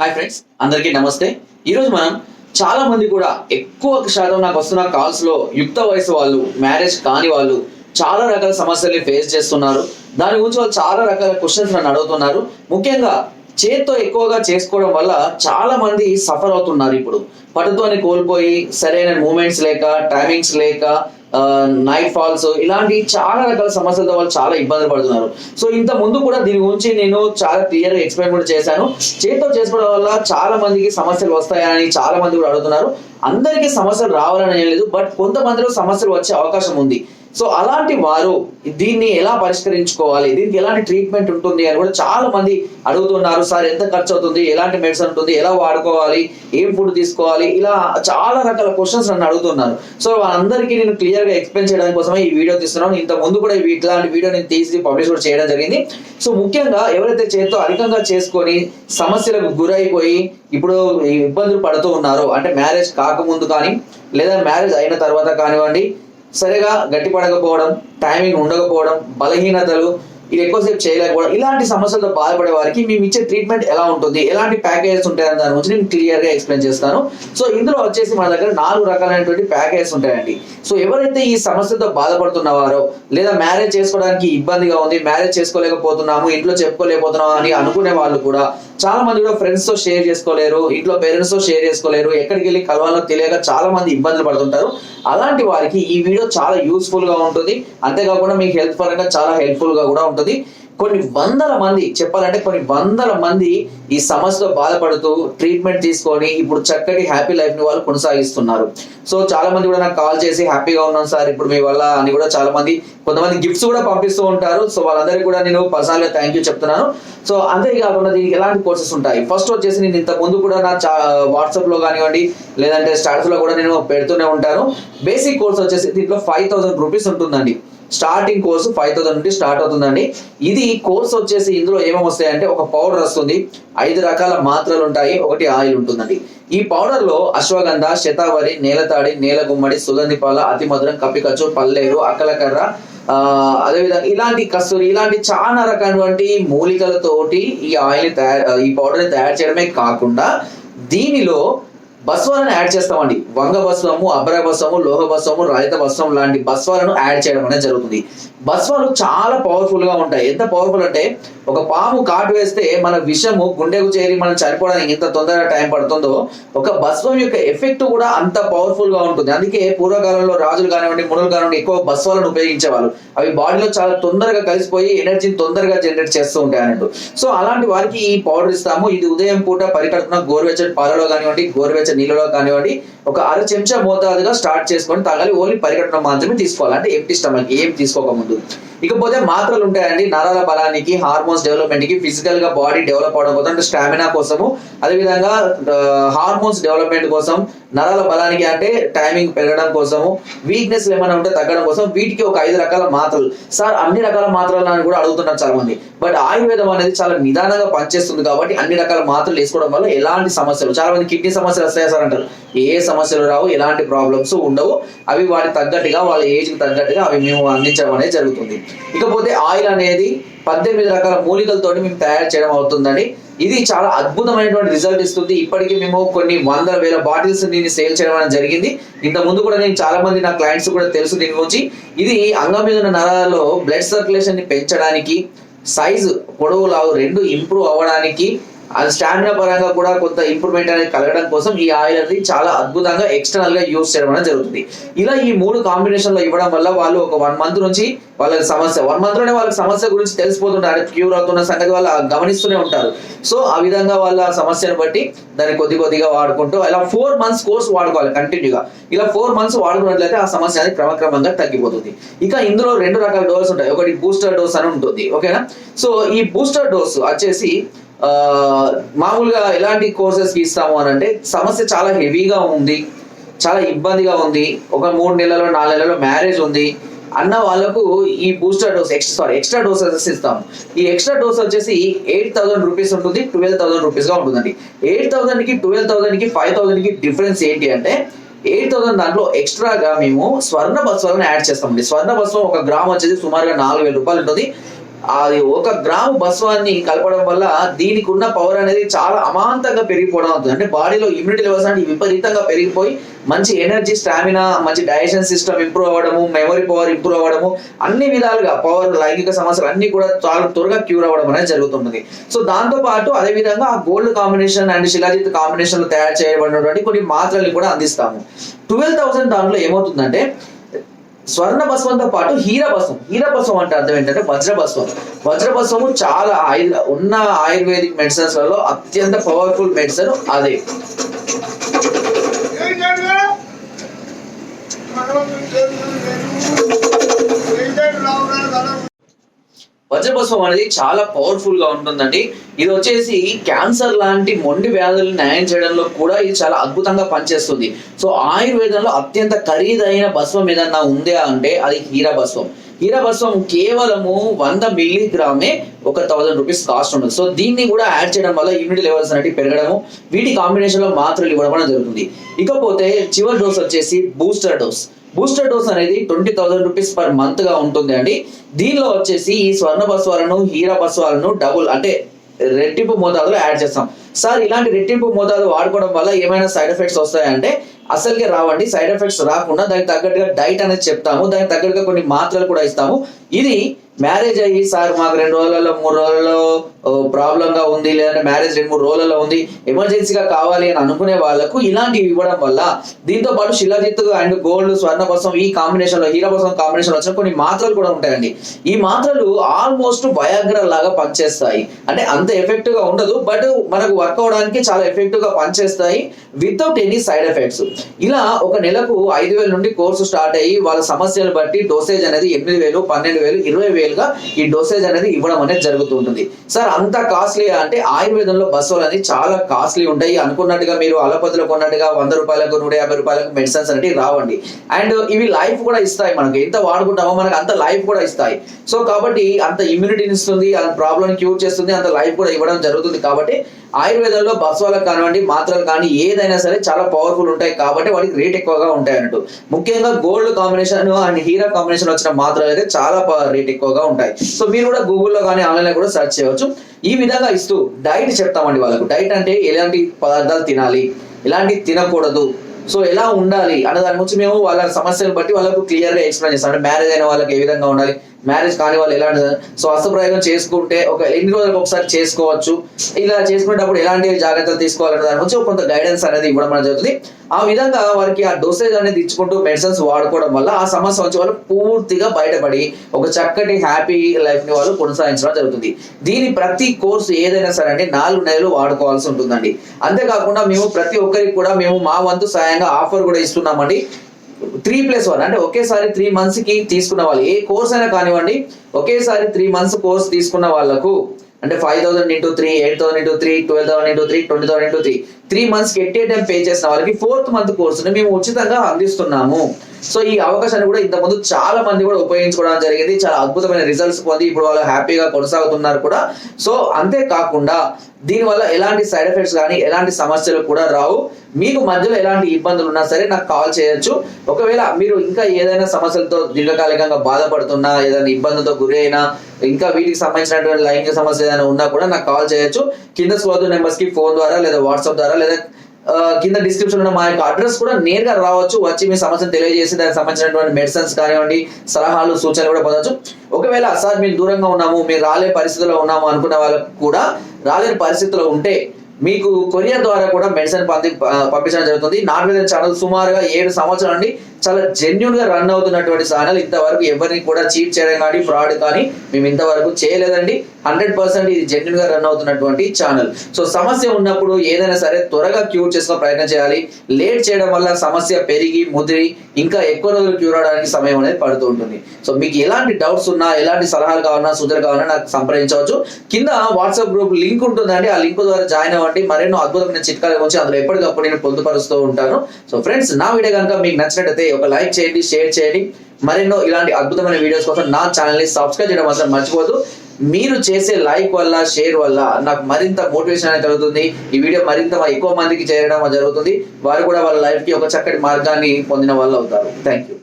Hi friends అందరికీ నమస్తే. ఈరోజు మనం చాలా మంది కూడా ఎక్కువ శాతం నాకు వస్తున్న కాల్స్లో యుక్త వయసు వాళ్ళు మ్యారేజ్ కాని వాళ్ళు చాలా రకాల సమస్యల్ని ఫేస్ చేస్తున్నారు. దాని గురించి వాళ్ళు చాలా రకాల క్వశ్చన్స్ నన్ను అడుగుతున్నారు. ముఖ్యంగా చేత్తో ఎక్కువగా చేసుకోవడం వల్ల చాలా మంది సఫర్ అవుతున్నారు ఇప్పుడు. పటుత్వాన్ని కోల్పోయి సరైన మూమెంట్స్ లేక టైమింగ్స్ లేక నైట్ ఫాల్స్ ఇలాంటి చాలా రకాల సమస్యలతో వాళ్ళు చాలా ఇబ్బంది పడుతున్నారు. సో ఇంత ముందు కూడా దీని గురించి నేను చాలా క్లియర్గా ఎక్స్ప్లెయిన్ కూడా చేశాను. చేతితో చేసుకోవడం వల్ల చాలా మందికి సమస్యలు వస్తాయని చాలా మంది కూడా అడుగుతున్నారు. అందరికీ సమస్యలు రావాలని ఏం లేదు బట్ కొంతమందిలో సమస్యలు వచ్చే అవకాశం ఉంది. సో అలాంటి వారు దీన్ని ఎలా పరిష్కరించుకోవాలి? దీనికి ఎలాంటి ట్రీట్మెంట్ ఉంటుంది అని కూడా చాలా మంది అడుగుతున్నారు. సార్ ఎంత ఖర్చు అవుతుంది ఎలాంటి మెడిసిన్ ఉంటుంది? ఎలా వాడుకోవాలి? ఏం ఫుడ్ తీసుకోవాలి? ఇలా చాలా రకాల క్వశ్చన్స్ నన్ను అడుగుతున్నారు. సో వాళ్ళందరికీ నేను క్లియర్గా ఎక్స్ప్లెయిన్ చేయడం కోసమే ఈ వీడియో తీస్తున్నాను. ఇంత ముందు కూడా ఇట్లాంటి వీడియో నేను తీసి పబ్లిష్ కూడా చేయడం జరిగింది. సో ముఖ్యంగా ఎవరైతే చేతితో అధికంగా చేసుకొని సమస్యలకు గురైపోయి ఇప్పుడు ఇబ్బందులు పడుతూ ఉన్నారో అంటే మ్యారేజ్ కాకముందు కానీ లేదా మ్యారేజ్ అయిన తర్వాత కానివ్వండి సరిగా గట్టిపడకపోవడం టైమింగ్ ఉండకపోవడం బలహీనతలు ఇది ఎక్కువసేపు చేయలేకపోవడం. ఇలాంటి సమస్యలతో బాధపడే వారికి మేము ఇచ్చే ట్రీట్మెంట్ ఎలా ఉంటుంది? ఎలాంటి ప్యాకేజెస్ ఉంటాయని దాని గురించి నేను క్లియర్గా ఎక్స్ప్లెయిన్ చేస్తాను. సో ఇందులో వచ్చేసి మన దగ్గర నాలుగు రకాలైనటువంటి ప్యాకేజెస్ ఉంటాయండి. సో ఎవరైతే ఈ సమస్యతో బాధపడుతున్నవారో లేదా మ్యారేజ్ చేసుకోవడానికి ఇబ్బందిగా ఉంది మ్యారేజ్ చేసుకోలేకపోతున్నాము ఇంట్లో చెప్పుకోలేకపోతున్నాము అని అనుకునే వాళ్ళు కూడా చాలా మంది కూడా ఫ్రెండ్స్తో షేర్ చేసుకోలేరు ఇంట్లో పేరెంట్స్తో షేర్ చేసుకోలేరు ఎక్కడికి వెళ్ళి కలవాలో తెలియక చాలా మంది ఇబ్బందులు పడుతుంటారు. అలాంటి వారికి ఈ వీడియో చాలా యూస్ఫుల్గా ఉంటుంది. అంతేకాకుండా మీకు హెల్త్ పరంగా చాలా హెల్ప్ఫుల్గా కూడా ఉంటుంది. కొన్ని వందల మంది చెప్పాలంటే కొన్ని వందల మంది ఈ సమస్యతో బాధపడుతూ ట్రీట్మెంట్ తీసుకొని ఇప్పుడు చక్కటి హ్యాపీ లైఫ్ని వాళ్ళు కొనసాగిస్తున్నారు. సో చాలా మంది కూడా నాకు కాల్ చేసి హ్యాపీగా ఉన్నాం సార్. ఇప్పుడు మీ వల్ల అని కూడా చాలా మంది కొంతమంది గిఫ్ట్స్ కూడా పంపిస్తూ ఉంటారు. సో వాళ్ళందరికీ కూడా నేను పర్సనల్గా థ్యాంక్ యూ చెప్తున్నాను. సో అంతేకాకుండా దీనికి ఎలాంటి కోర్సెస్ ఉంటాయి? ఫస్ట్ వచ్చేసి నేను ఇంత ముందు కూడా నా వాట్సాప్లో కానివ్వండి లేదంటే స్టాటస్లో కూడా నేను పెడుతూనే ఉంటాను. బేసిక్ కోర్స్ వచ్చేసి దీంట్లో ఫైవ్ థౌసండ్ రూపీస్ ఉంటుందండి. స్టార్టింగ్ కోర్సు ఫైవ్ థౌసండ్ నుండి స్టార్ట్ అవుతుందండి. ఇది కోర్స్ వచ్చేసి ఇందులో ఏమేమి వస్తాయంటే ఒక పౌడర్ వస్తుంది. ఐదు రకాల మాత్రలు ఉంటాయి. ఒకటి ఆయిల్ ఉంటుందండి. ఈ పౌడర్లో అశ్వగంధ శతావరి నేలతాడి నేల గుమ్మడి సుగంధి పాల అతి మధురం పల్లేరు అక్కలకర్ర ఆ అదేవిధంగా ఇలాంటి కస్తూరి ఇలాంటి చాలా రకమైనటువంటి మూలికలతోటి ఈ ఆయిల్ తయారు ఈ పౌడర్ని తయారు చేయడమే కాకుండా దీనిలో బస్వాలను యాడ్ చేస్తామండి. వంగ బస్వము అబ్ర బస్వము లోహ బస్వము రహిత బస్వం లాంటి బస్వాలను యాడ్ చేయడం అనేది జరుగుతుంది. బస్వాలు చాలా పవర్ఫుల్గా ఉంటాయి. ఎంత పవర్ఫుల్ అంటే ఒక పాము కాటు వేస్తే మన విషము గుండెకు చేరి మనం చనిపోవడానికి ఎంత తొందరగా టైం పడుతుందో ఒక బస్వం యొక్క ఎఫెక్ట్ కూడా అంత పవర్ఫుల్గా ఉంటుంది. అందుకే పూర్వకాలంలో రాజులు కానివ్వండి మునులు కానివ్వండి ఎక్కువ బస్వాలను ఉపయోగించేవాళ్ళు. అవి బాడీలో చాలా తొందరగా కలిసిపోయి ఎనర్జీని తొందరగా జనరేట్ చేస్తూ ఉంటాయి అన్నట్టు సో అలాంటి వారికి ఈ పౌడర్ ఇస్తాము. ఇది ఉదయం పూట పరికల్పన గోరువెచ్చని పాలలో కానివ్వండి గోరువెచ్చని నీళ్ళలో కానివ్వండి ఒక అర చెంచా మోతాదుగా స్టార్ట్ చేసుకొని తాగాలి. ఓన్లీ పరిగెట్టడం మాత్రమే తీసుకోవాలి. అంటే ఎంటీ స్టమక్ ఏం తీసుకోకముందు ఇకపోతే మాత్రలు ఉంటాయండి నరాల బలానికి హార్మోన్స్ డెవలప్మెంట్కి ఫిజికల్గా బాడీ డెవలప్ అవడం కోసం అంటే స్టామినా కోసము. అదేవిధంగా హార్మోన్స్ డెవలప్మెంట్ కోసం నరాల బలానికి అంటే టైమింగ్ పెరగడం కోసము వీక్నెస్ ఏమైనా ఉంటే తగ్గడం కోసం వీటికి ఒక ఐదు రకాల మాత్రలు. సార్ అన్ని రకాల మాత్రలు అని కూడా అడుగుతున్నారు చాలా మంది బట్ ఆయుర్వేదం అనేది చాలా నిదానంగా పనిచేస్తుంది కాబట్టి అన్ని రకాల మాత్రలు వేసుకోవడం వల్ల ఎలాంటి సమస్యలు చాలా మంది కిడ్నీ సమస్యలు వస్తాయి సార్ అంటారు. ఏ సమస్యలు రావు ఎలాంటి ప్రాబ్లమ్స్ ఉండవు. అవి వాటి తగ్గట్టుగా వాళ్ళ ఏజ్కి తగ్గట్టుగా అవి మేము అందించడం అనేది జరుగుతుంది. ఇకపోతే ఆయిల్ అనేది పద్దెనిమిది రకాల మూలికలతోటి మేము తయారు చేయడం అవుతుందండి. ఇది చాలా అద్భుతమైనటువంటి రిజల్ట్ ఇస్తుంది. ఇప్పటికీ మేము కొన్ని వందల వేల బాటిల్స్ దీన్ని సేల్ చేయడం అనేది జరిగింది. ఇంత ముందు కూడా నేను చాలా మంది నా క్లయింట్స్ కూడా తెలుసు దీని గురించి. ఇది అంగం మీద ఉన్న నరాలలో బ్లడ్ సర్క్యులేషన్ని పెంచడానికి సైజు పొడవు లావు రెండు ఇంప్రూవ్ అవ్వడానికి అది స్టామినా పరంగా కూడా కొంత ఇంప్రూవ్మెంట్ అనేది కలగడం కోసం ఈ ఆయిల్ అనేది చాలా అద్భుతంగా ఎక్స్టర్నల్గా యూస్ చేయడం అనేది జరుగుతుంది. ఇలా ఈ మూడు కాంబినేషన్లో ఇవ్వడం వల్ల వాళ్ళు ఒక వన్ మంత్ నుంచి వాళ్ళకి సమస్య వన్ మంత్లోనే వాళ్ళకి సమస్య గురించి తెలిసిపోతుంటారు క్యూర్ అవుతున్న సంగతి వాళ్ళు గమనిస్తూనే ఉంటారు. సో ఆ విధంగా వాళ్ళ సమస్యను బట్టి దాన్ని కొద్ది కొద్దిగా వాడుకుంటూ ఇలా ఫోర్ మంత్స్ కోర్స్ వాడుకోవాలి కంటిన్యూగా ఇలా ఫోర్ మంత్స్ వాడుకున్నట్లయితే ఆ సమస్య అనేది క్రమక్రమంగా తగ్గిపోతుంది. ఇక ఇందులో రెండు రకాల డోస్ ఉంటాయి. ఒకటి బూస్టర్ డోస్ అని ఉంటుంది. ఓకేనా సో ఈ బూస్టర్ డోస్ వచ్చేసి మామూలుగా ఎలాంటి కోర్సెస్ ఇస్తాము అని అంటే సమస్య చాలా హెవీగా ఉంది చాలా ఇబ్బందిగా ఉంది. ఒక మూడు నెలలో నాలుగు నెలలో మ్యారేజ్ ఉంది. అన్న వాళ్ళకు ఈ booster dose extra sorry extra doses ఇస్తాం ఈ ఎక్స్ట్రా డోస్ వచ్చేసి ఎయిట్ థౌసండ్ రూపీస్ ఉంటుంది ట్వెల్వ్ థౌసండ్ రూపీస్గా ఉంటుందండి. ఎయిట్ థౌసండ్కి ట్వెల్వ్ థౌసండ్కి ఫైవ్ థౌసండ్కి డిఫరెన్స్ ఏంటి అంటే ఎయిట్ థౌసండ్ దాంట్లో ఎక్స్ట్రాగా మేము స్వర్ణ బస్వాలను యాడ్ చేస్తామండి. స్వర్ణ బస్వం ఒక గ్రామ్ వచ్చేసి సుమారుగా నాలుగు వేల రూపాయలు ఉంటుంది. అది ఒక గ్రాము భస్వాన్ని కలపడం వల్ల దీనికి ఉన్న పవర్ అనేది చాలా అమాంతంగా పెరిగిపోవడం అవుతుంది. అంటే బాడీలో ఇమ్యూనిటీ లెవెల్స్ అనేది విపరీతంగా పెరిగిపోయి మంచి ఎనర్జీ స్టామినా మంచి డైజెషన్ సిస్టమ్ ఇంప్రూవ్ అవ్వడము మెమరీ పవర్ ఇంప్రూవ్ అవ్వడము అన్ని విధాలుగా పవర్ లైంగిక సమస్యలు అన్ని కూడా చాలా త్వరగా క్యూర్ అవ్వడం అనేది జరుగుతుంది సో దాంతో పాటు అదే విధంగా ఆ గోల్డ్ కాంబినేషన్ అండ్ శిలాజిత్ కాంబినేషన్లో తయారు చేయబడినటువంటి కొన్ని మాత్రల్ని కూడా అందిస్తాము. ట్వెల్వ్ థౌసండ్ దాంట్లో ఏమవుతుందంటే స్వర్ణ భస్వంతో పాటు హీర భస్వం హీర భస్వం అంటే అర్థం ఏంటంటే వజ్ర భస్వం వజ్ర భస్వము చాలా ఆయుర్ ఉన్న ఆయుర్వేదిక్ మెడిసిన్స్లలో అత్యంత పవర్ఫుల్ మెడిసిన్ అదే. వజ్రపుష్పం అనేది చాలా పవర్ఫుల్గా ఉంటుందండి. ఇది వచ్చేసి క్యాన్సర్ లాంటి మొండి వ్యాధులను న్యాయం చేయడంలో కూడా ఇది చాలా అద్భుతంగా పనిచేస్తుంది. సో ఆయుర్వేదంలో అత్యంత ఖరీదైన భస్వం ఏదన్నా ఉందే అంటే అది హీరా భస్వం హీరా భస్వం కేవలము వంద మిల్లీగ్రామే ఒక థౌసండ్ రూపీస్ కాస్ట్ ఉంటుంది. సో దీన్ని కూడా యాడ్ చేయడం వల్ల ఇమ్యూనిటీ లెవెల్స్ అనేవి పెరగడము వీటి కాంబినేషన్లో మాత్రలు ఇవ్వడం అనేది జరుగుతుంది. ఇకపోతే చివరి డోస్ వచ్చేసి బూస్టర్ డోస్ బూస్టర్ డోస్ అనేది ట్వంటీ థౌసండ్ రూపీస్ పర్ మంత్గా ఉంటుంది అండి. దీనిలో వచ్చేసి ఈ స్వర్ణ బస్వాలను హీరా బస్వాలను డబుల్ అంటే రెట్టింపు మోతాదులో యాడ్ చేస్తాం. సార్ ఇలాంటి రెట్టింపు మోతాదు వాడుకోవడం వల్ల ఏమైనా సైడ్ ఎఫెక్ట్స్ వస్తాయంటే అసలుకి రావండి. సైడ్ ఎఫెక్ట్స్ రాకుండా దానికి తగ్గట్టుగా డైట్ అనేది చెప్తాము. దానికి తగ్గట్టుగా కొన్ని మాత్రలు కూడా ఇస్తాము. ఇది మ్యారేజ్ అయ్యి సార్ మాకు రెండు రోజులలో మూడు రోజులలో ప్రాబ్లం గా ఉంది లేదంటే మ్యారేజ్ రెండు మూడు రోజులలో ఉంది ఎమర్జెన్సీగా కావాలి అని అనుకునే వాళ్ళకు ఇలాంటివి ఇవ్వడం వల్ల దీంతో పాటు శిలాజిత్ అండ్ గోల్డ్ స్వర్ణ కోసం ఈ కాంబినేషన్లో హీరా కోసం కాంబినేషన్ వచ్చిన కొన్ని మాత్రలు కూడా ఉంటాయండి. ఈ మాత్రలు ఆల్మోస్ట్ బయాగ్రా లాగా పనిచేస్తాయి. అంటే అంత ఎఫెక్ట్గా ఉండదు బట్ మనకు వర్క్ అవడానికి చాలా ఎఫెక్టివ్గా పనిచేస్తాయి వితౌట్ ఎనీ సైడ్ ఎఫెక్ట్స్ ఇలా ఒక నెలకు ఐదు వేల నుండి కోర్సు స్టార్ట్ అయ్యి వాళ్ళ సమస్యలు బట్టి డోసేజ్ అనేది ఎనిమిది వేలు పన్నెండు వేలు ఇరవై వేలుగా ఈ డోసేజ్ అనేది ఇవ్వడం అనేది జరుగుతుంటుంది సార్ అంత కాస్ట్లీ అంటే ఆయుర్వేదంలో బస్సులు అనేది చాలా కాస్ట్లీ ఉంటాయి. అనుకున్నట్టుగా మీరు అలపతిలో కొన్నట్టుగా వంద రూపాయలకు నూట యాభై రూపాయలకు మెడిసిన్స్ అనేవి రావండి. అండ్ ఇవి లైఫ్ కూడా ఇస్తాయి మనకి. ఎంత వాడుకుంటామో మనకి అంత లైఫ్ కూడా ఇస్తాయి. సో కాబట్టి అంత ఇమ్యూనిటీని ఇస్తుంది అంత ప్రాబ్లమ్ క్యూర్ చేస్తుంది అంత లైఫ్ కూడా ఇవ్వడం జరుగుతుంది. కాబట్టి ఆయుర్వేదంలో బస్వాలకు కానివ్వండి మాత్రలు కానీ ఏదైనా సరే చాలా పవర్ఫుల్ ఉంటాయి కాబట్టి వాటికి రేట్ ఎక్కువగా ఉంటాయి అన్నట్టు. ముఖ్యంగా గోల్డ్ కాంబినేషన్ అండ్ హీరా కాంబినేషన్ వచ్చిన మాత్రలు అయితే చాలా రేట్ ఎక్కువగా ఉంటాయి. సో మీరు కూడా గూగుల్లో కానీ ఆన్లైన్లో కూడా సెర్చ్ చేయవచ్చు. ఈ విధంగా ఇస్తూ డైట్ చెప్తామండి వాళ్ళకు. డైట్ అంటే ఎలాంటి పదార్థాలు తినాలి ఎలాంటి తినకూడదు. సో ఎలా ఉండాలి అన్న దాని గురించి మేము వాళ్ళ సమస్యలు బట్టి వాళ్ళకు క్లియర్గా ఎక్స్ప్లెయిన్ చేస్తాం. అంటే మ్యారేజ్ అయిన వాళ్ళకి ఏ విధంగా ఉండాలి మ్యారేజ్ కాని వాళ్ళు ఎలాంటి సో హస్తప్రయోగం చేసుకుంటే ఒక ఎన్ని రోజులకు ఒకసారి చేసుకోవచ్చు. ఇలా చేసుకునేటప్పుడు ఎలాంటి జాగ్రత్తలు తీసుకోవాలనే దాని గురించి కొంత గైడెన్స్ అనేది ఇవ్వడం అనేది జరుగుతుంది. ఆ విధంగా వారికి ఆ డోసేజ్ అనేది ఇచ్చుకుంటూ మెడిసిన్స్ వాడుకోవడం వల్ల ఆ సమస్య వచ్చి వాళ్ళు పూర్తిగా బయటపడి ఒక చక్కటి హ్యాపీ లైఫ్ని వాళ్ళు కొనసాగించడం జరుగుతుంది. దీని ప్రతి కోర్సు ఏదైనా సరే అండి నాలుగు నెలలు వాడుకోవాల్సి ఉంటుందండి. అంతేకాకుండా మేము ప్రతి ఒక్కరికి కూడా మేము మా వంతు సాయంగా ఆఫర్ కూడా ఇస్తున్నామండి. త్రీ ప్లస్ వన్ అంటే ఒకేసారి త్రీ మంత్స్కి తీసుకున్న వాళ్ళు. ఏ కోర్స్ అయినా కానివ్వండి ఒకేసారి త్రీ మంత్స్ కోర్స్ తీసుకున్న వాళ్ళకు అంటే five thousand into three eight thousand into three twelve thousand into three twenty thousand into three three మంత్స్కి ఎట్ ఏ టైం పే చేసిన వాళ్ళకి ఫోర్త్ మంత్ కోర్సుని మేము ఉచితంగా అందిస్తున్నాము. సో ఈ అవకాశాన్ని కూడా ఇంతకుముందు చాలా మంది కూడా ఉపయోగించుకోవడం జరిగింది. చాలా అద్భుతమైన రిజల్ట్స్ పొంది ఇప్పుడు వాళ్ళు హ్యాపీగా కొనసాగుతున్నారు కూడా. సో అంతేకాకుండా దీనివల్ల ఎలాంటి సైడ్ ఎఫెక్ట్స్ కానీ ఎలాంటి సమస్యలు కూడా రావు. మీకు మధ్యలో ఎలాంటి ఇబ్బందులు ఉన్నా సరే నాకు కాల్ చేయొచ్చు. ఒకవేళ మీరు ఇంకా ఏదైనా సమస్యలతో దీర్ఘకాలికంగా బాధపడుతున్నా ఏదైనా ఇబ్బందులతో గురి అయినా ఇంకా వీటికి సంబంధించినటువంటి లైంగిక సమస్య ఏదైనా ఉన్నా కూడా నాకు కాల్ చేయొచ్చు. కింద స్వాదు నెంబర్స్కి ఫోన్ ద్వారా లేదా వాట్సాప్ ద్వారా లేదా కింద డిస్క్రిప్షన్ ఉన్న మా యొక్క అడ్రస్ కూడా నేరుగా రావచ్చు. వచ్చి మీ సమస్యను తెలియజేసి దానికి సంబంధించినటువంటి మెడిసిన్స్ కానివ్వండి సలహాలు సూచనలు కూడా పొందవచ్చు ఒకవేళ సార్ మేము దూరంగా ఉన్నాము మీరు రాలే పరిస్థితిలో ఉన్నాము అనుకున్న వాళ్ళకు కూడా రాలేని పరిస్థితిలో ఉంటే మీకు కొరియర్ ద్వారా కూడా మెడిసిన్ పంపి పంపించడం జరుగుతుంది. నాన్ ఛానల్ సుమారుగా ఏడు సంవత్సరాల నుండి చాలా జెన్యున్గా రన్ అవుతున్నటువంటి ఛానల్. ఇంతవరకు ఎవరిని కూడా చీట్ చేయడం కానీ ఫ్రాడ్ కానీ మేము ఇంతవరకు చేయలేదండి. హండ్రెడ్ పర్సెంట్ ఇది జెన్యున్గా రన్ అవుతున్నటువంటి ఛానల్. సో సమస్య ఉన్నప్పుడు ఏదైనా సరే త్వరగా క్యూర్ చేసుకునే ప్రయత్నం చేయాలి. లేట్ చేయడం వల్ల సమస్య పెరిగి ముదిరి ఇంకా ఎక్కువ రోజులు క్యూర్ అవడానికి సమయం అనేది పడుతూ ఉంటుంది. సో మీకు ఎలాంటి డౌట్స్ ఉన్నా ఎలాంటి సలహాలు కావాలన్నా సూచనలు కావాలన్నా నాకు సంప్రదించవచ్చు. కింద వాట్సాప్ గ్రూప్ లింక్ ఉంటుందండి. ఆ లింక్ ద్వారా జాయిన్ అవ్వండి. మరెన్నో అద్భుతమైన చిట్కాల గురించి అందులో ఎప్పటికప్పుడు నేను పొందుపరుస్తూ ఉంటాను. సో ఫ్రెండ్స్ నా వీడియో కనుక మీకు నచ్చినట్టయితే ఒక లైక్ చేయండి షేర్ చేయండి. మరెన్నో ఇలాంటి అద్భుతమైన వీడియోస్ కోసం నా ఛానల్ని సబ్స్క్రైబ్ చేయడం మాత్రం మర్చిపోదు మీరు చేసే లైక్ వల్ల షేర్ వల్ల నాకు మరింత మోటివేషన్ అనేది కలుగుతుంది. ఈ వీడియో మరింత ఎక్కువ మందికి చేరడం జరుగుతుంది. వారు కూడా వాళ్ళ లైఫ్కి ఒక చక్కటి మార్గాన్ని పొందిన వాళ్ళు అవుతారు. Thank you